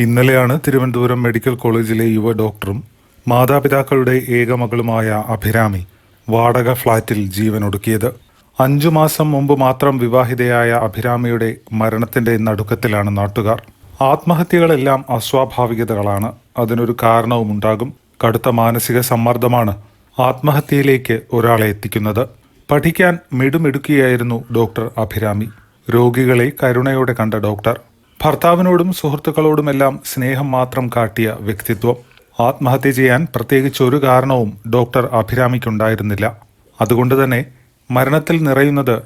ഇന്നലെയാണ് തിരുവനന്തപുരം മെഡിക്കൽ കോളേജിലെ യുവ ഡോക്ടറും മാതാപിതാക്കളുടെ ഏകമകളുമായ അഭിരാമി വാടക ഫ്ളാറ്റിൽ ജീവനൊടുക്കിയത്. അഞ്ചു മാസം മുമ്പ് മാത്രം വിവാഹിതയായ അഭിരാമിയുടെ മരണത്തിന്റെ നടുക്കത്തിലാണ് നാട്ടുകാർ. ആത്മഹത്യകളെല്ലാം അസ്വാഭാവികതകളാണ്. അതിനൊരു കാരണവുമുണ്ടാകും. കടുത്ത മാനസിക സമ്മർദ്ദമാണ് ആത്മഹത്യയിലേക്ക് ഒരാളെ എത്തിക്കുന്നത്. പഠിക്കാൻ മിടുമിടുക്കിയായിരുന്നു ഡോക്ടർ അഭിരാമി. രോഗികളെ കരുണയോടെ കണ്ട ഡോക്ടർ ഭർത്താവിനോടും സുഹൃത്തുക്കളോടുമെല്ലാം സ്നേഹം മാത്രം കാട്ടിയ വ്യക്തിത്വം. ആത്മഹത്യ ചെയ്യാൻ പ്രത്യേകിച്ച് ഒരു കാരണവും ഡോക്ടർ അഭിരാമിക്കുണ്ടായിരുന്നില്ല. അതുകൊണ്ട് തന്നെ മരണത്തിൽ നിറയുന്നത്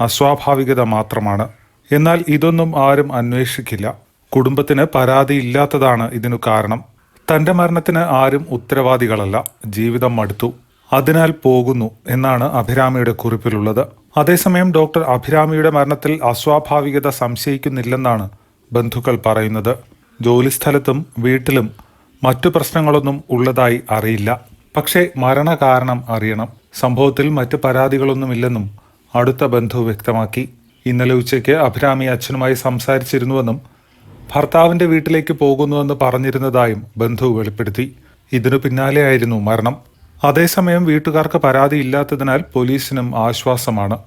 അസ്വാഭാവികത മാത്രമാണ്. എന്നാൽ ഇതൊന്നും ആരും അന്വേഷിക്കില്ല. കുടുംബത്തിന് പരാതിയില്ലാത്തതാണ് ഇതിനു കാരണം. തന്റെ മരണത്തിന് ആരും ഉത്തരവാദികളല്ല. ജീവിതം മടുത്തു. അതിനാൽ പോകുന്നു എന്നാണ് അഭിരാമിയുടെ കുറിപ്പിലുള്ളത്. അതേസമയം ഡോക്ടർ അഭിരാമിയുടെ മരണത്തിൽ അസ്വാഭാവികത സംശയിക്കുന്നില്ലെന്നാണ് ബന്ധുക്കൾ പറയുന്നത്. ജോലിസ്ഥലത്തും വീട്ടിലും മറ്റു പ്രശ്നങ്ങളൊന്നും ഉള്ളതായി അറിയില്ല. പക്ഷേ മരണകാരണം അറിയണം. സംഭവത്തിൽ മറ്റ് പരാതികളൊന്നുമില്ലെന്നും അടുത്ത ബന്ധു വ്യക്തമാക്കി. ഇന്നലെ ഉച്ചയ്ക്ക് അഭിരാമി അച്ഛനുമായി സംസാരിച്ചിരുന്നുവെന്നും ഭർത്താവിന്റെ വീട്ടിലേക്ക് പോകുന്നുവെന്ന് പറഞ്ഞിരുന്നതായും ബന്ധു വെളിപ്പെടുത്തി. ഇതിനു പിന്നാലെയായിരുന്നു മരണം. അതേസമയം വീട്ടുകാർക്ക് പരാതിയില്ലാത്തതിനാൽ പോലീസിനും ആശ്വാസമാണ്.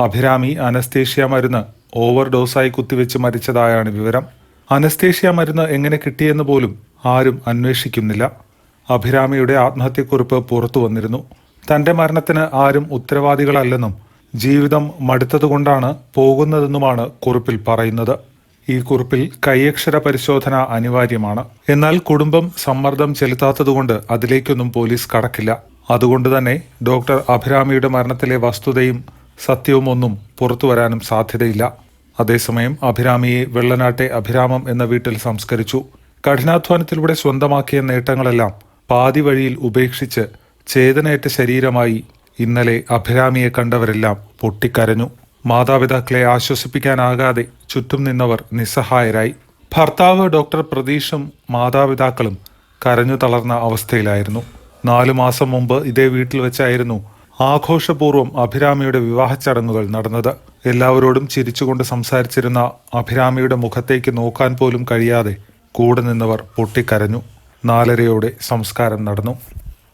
അഭിരാമി അനസ്തേഷ്യ മരുന്ന് ഓവർ ഡോസായി കുത്തിവെച്ച് മരിച്ചതായാണ് വിവരം. അനസ്തേഷ്യ മരുന്ന് എങ്ങനെ കിട്ടിയെന്ന് പോലും ആരും അന്വേഷിക്കുന്നില്ല. അഭിരാമിയുടെ ആത്മഹത്യക്കുറിപ്പ് പുറത്തു വന്നിരുന്നു. തന്റെ മരണത്തിന് ആരും ഉത്തരവാദികളല്ലെന്നും ജീവിതം മടുത്തതുകൊണ്ടാണ് പോകുന്നതെന്നുമാണ് കുറിപ്പിൽ പറയുന്നത്. ഈ കുറിപ്പിൽ കൈയക്ഷര പരിശോധന അനിവാര്യമാണ്. എന്നാൽ കുടുംബം സമ്മർദ്ദം ചെലുത്താത്തതുകൊണ്ട് അതിലേക്കൊന്നും പോലീസ് കടക്കില്ല. അതുകൊണ്ട് തന്നെ ഡോക്ടർ അഭിരാമിയുടെ മരണത്തിലെ വസ്തുതയും സത്യവും ഒന്നും പുറത്തു വരാനും സാധ്യതയില്ല. അതേസമയം അഭിരാമിയെ വെള്ളനാട്ടെ അഭിരാമം എന്ന വീട്ടിൽ സംസ്കരിച്ചു. കഠിനാധ്വാനത്തിലൂടെ സ്വന്തമാക്കിയ നേട്ടങ്ങളെല്ലാം പാതി വഴിയിൽ ഉപേക്ഷിച്ച് ചേതനയേറ്റ ശരീരമായി ഇന്നലെ അഭിരാമിയെ കണ്ടവരെല്ലാം പൊട്ടിക്കരഞ്ഞു. മാതാപിതാക്കളെ ആശ്വസിപ്പിക്കാനാകാതെ ചുറ്റും നിന്നവർ നിസ്സഹായരായി. ഭർത്താവ് ഡോക്ടർ പ്രതീഷും മാതാപിതാക്കളും കരഞ്ഞു തളർന്ന അവസ്ഥയിലായിരുന്നു. നാലു മാസം മുമ്പ് ഇതേ വീട്ടിൽ വെച്ചായിരുന്നു ആഘോഷപൂർവം അഭിരാമിയുടെ വിവാഹ ചടങ്ങുകൾ നടന്നത്. എല്ലാവരോടും ചിരിച്ചുകൊണ്ട് സംസാരിച്ചിരുന്ന അഭിരാമിയുടെ മുഖത്തേക്ക് നോക്കാൻ പോലും കഴിയാതെ കൂടെ നിന്നവർ പൊട്ടിക്കരഞ്ഞു. നാലരയോടെ സംസ്കാരം നടന്നു.